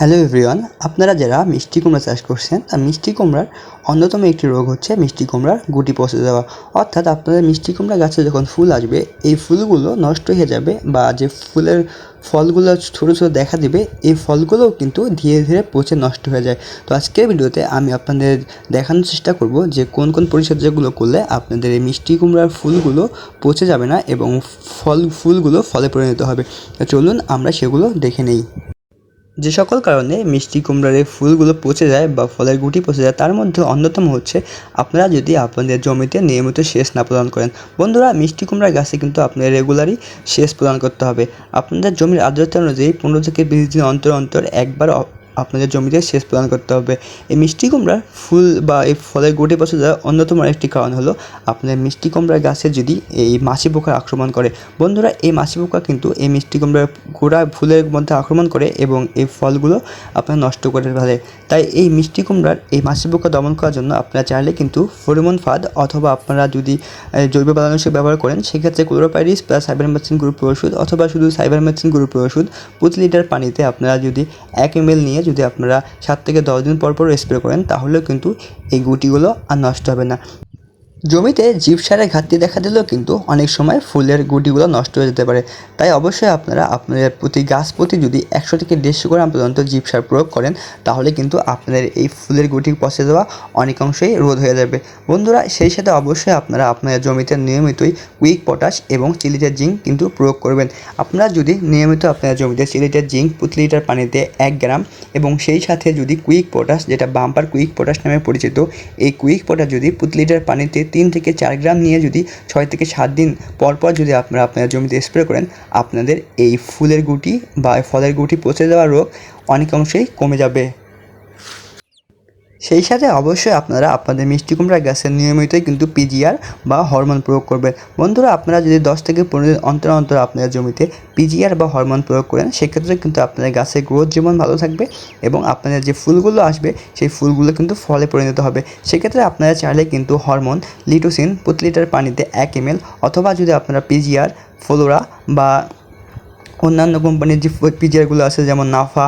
Hello everyone আপনারা যারা মিষ্টি কুমড়া চাষ করছেন তা মিষ্টি কুমড়ার অন্যতম একটি রোগ হচ্ছে মিষ্টি কুমড়ার গুটি পচে যাওয়া। অর্থাৎ আপনাদের মিষ্টি কুমড়া গাছে যখন ফুল আসবে, এই ফুলগুলো নষ্ট হয়ে যাবে বা যে ফুলের ফলগুলো ছোটো ছোটো দেখা দেবে, এই ফলগুলোও কিন্তু ধীরে ধীরে পচে নষ্ট হয়ে যায়। তো আজকের ভিডিওতে আমি আপনাদের দেখানোর চেষ্টা করব যে কোন কোন পরিচর্যাগুলো করলে আপনাদের এই মিষ্টি কুমড়ার ফুলগুলো পচে যাবে না এবং ফল, ফুলগুলো ফলে পরিণত হবে। চলুন আমরা সেগুলো দেখে নেই। যে সকল কারণে মিষ্টি কুমড়ার ফুলগুলো পচে যায় বা ফলের গুটি পচে যায়, তার মধ্যে অন্যতম হচ্ছে আপনারা যদি আপনাদের জমিতে নিয়মিত সেচ না প্রদান করেন। বন্ধুরা, মিষ্টি কুমড়ার গাছে কিন্তু আপনাদের রেগুলারই সেচ প্রদান করতে হবে। আপনাদের জমির আর্দ্রতা অনুযায়ী পনেরো থেকে বিশ দিন অন্তর অন্তর একবার আপনাদের জমিতে সেচ প্রদান করতে হবে। এই মিষ্টি কুমড়ার ফুল বা এই ফলের গুটি পচে যাওয়ার অন্যতম একটি কারণ হলো আপনার মিষ্টি কুমড়ার গাছে যদি এই মাছি পোকা আক্রমণ করে। বন্ধুরা, এই মাছি পোকা কিন্তু এই মিষ্টি কুমড়ার গোড়া ফুলের মধ্যে আক্রমণ করে এবং এই ফলগুলো আপনার নষ্ট করে ফেলে। তাই এই মিষ্টি কুমড়ার এই মাছি পোকা দমন করার জন্য আপনারা চাইলে কিন্তু ফেরোমন ফাঁদ অথবা আপনারা যদি জৈব বালানাশক ব্যবহার করেন, সেক্ষেত্রে ক্লোরোপাইরিস প্লাস সাইবারমেথিন গ্রুপের ওষুধ অথবা শুধু সাইবার সাইবারমেথিন গ্রুপের ওষুধ প্রতি লিটার পানিতে আপনারা যদি এক এম নিয়ে যদি আপনারা সাত থেকে দশ দিন পর পর স্প্রে করেন, তাহলেও কিন্তু এই গুটিগুলো আর নষ্ট হবে না। জমিতে জীবসারের ঘাটতি দেখা দিলেও কিন্তু অনেক সময় ফুলের গুটিগুলো নষ্ট হয়ে যেতে পারে। তাই অবশ্যই আপনারা আপনাদের প্রতি গাছ প্রতি যদি একশো থেকে দেড়শো গ্রাম পর্যন্ত জীবসার প্রয়োগ করেন, তাহলে কিন্তু আপনাদের এই ফুলের গুটি পচে যাওয়া অনেকাংশেই রোধ হয়ে যাবে। বন্ধুরা, সেই সাথে অবশ্যই আপনারা আপনাদের জমিতে নিয়মিতই কুইক পটাশ এবং চিলিটার জিঙ্ক কিন্তু প্রয়োগ করবেন। আপনারা যদি নিয়মিত আপনার জমিতে চিলিটার জিঙ্ক প্রতি লিটার পানিতে এক গ্রাম এবং সেই সাথে যদি কুইক পটাশ, যেটা বাম্পার কুইক পটাশ নামে পরিচিত, এই কুইক পটাশ যদি প্রতি লিটার পানিতে তিন থেকে চার গ্রাম নিয়ে যদি ছয় থেকে সাত দিন পর পর যদি আপনারা আপনার জমিতে স্প্রে করেন, আপনাদের এই ফুলের গুটি বা ফলের গুটি পচে যাওয়ার রোগ অনেকাংশেই কমে যাবে। সেই সাথে অবশ্যই আপনারা আপনাদের মিষ্টি কুমড়া গাছের নিয়মিতই কিন্তু পিজিআর বা হরমোন প্রয়োগ করবেন। বন্ধুরা, আপনারা যদি দশ থেকে পনেরো দিন অন্তর অন্তর আপনাদের জমিতে পিজিআর বা হরমোন প্রয়োগ করেন, সেক্ষেত্রে কিন্তু আপনাদের গাছের গ্রোথ যেমন ভালো থাকবে এবং আপনাদের যে ফুলগুলো আসবে, সেই ফুলগুলো কিন্তু ফলে পরিণত হবে। সেক্ষেত্রে আপনারা চাইলে কিন্তু হরমোন লিটোসিন প্রতি লিটার পানিতে এক এম অথবা যদি আপনারা পিজিআর ফ্লোরা বা অন্যান্য কোম্পানির যে পিজিআরগুলো আছে, যেমন নাফা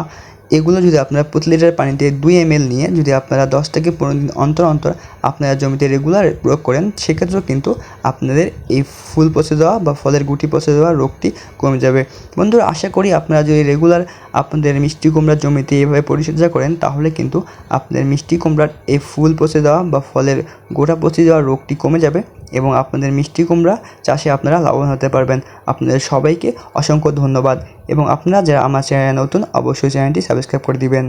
এগুলো যদি আপনারা প্রতি লিটার পানিতে দুই এম নিয়ে যদি আপনারা দশ থেকে পনেরো দিন অন্তর অন্তর আপনারা জমিতে রেগুলার প্রয়োগ করেন, সেক্ষেত্রেও কিন্তু আপনাদের এই ফুল পচে যাওয়া বা ফলের গুটি পচে যাওয়া রোগটি কমে যাবে। বন্ধুরা, আশা করি আপনারা যদি রেগুলার আপনাদের মিষ্টি কুমড়ার জমিতে এভাবে পরিচর্যা করেন, তাহলে কিন্তু আপনাদের মিষ্টি কুমড়ার এই ফুল পচে যাওয়া বা ফলের গোটা পচে যাওয়া রোগটি কমে যাবে এবং আপনাদের মিষ্টি কুমড়া চাষে আপনারা লাভবান হতে পারবেন। আপনাদের সবাইকে অসংখ্য ধন্যবাদ এবং আপনারা যারা আমার চ্যানেলে নতুন, অবশ্যই চ্যানেলটি সাবস্ক্রাইব করে দিবেন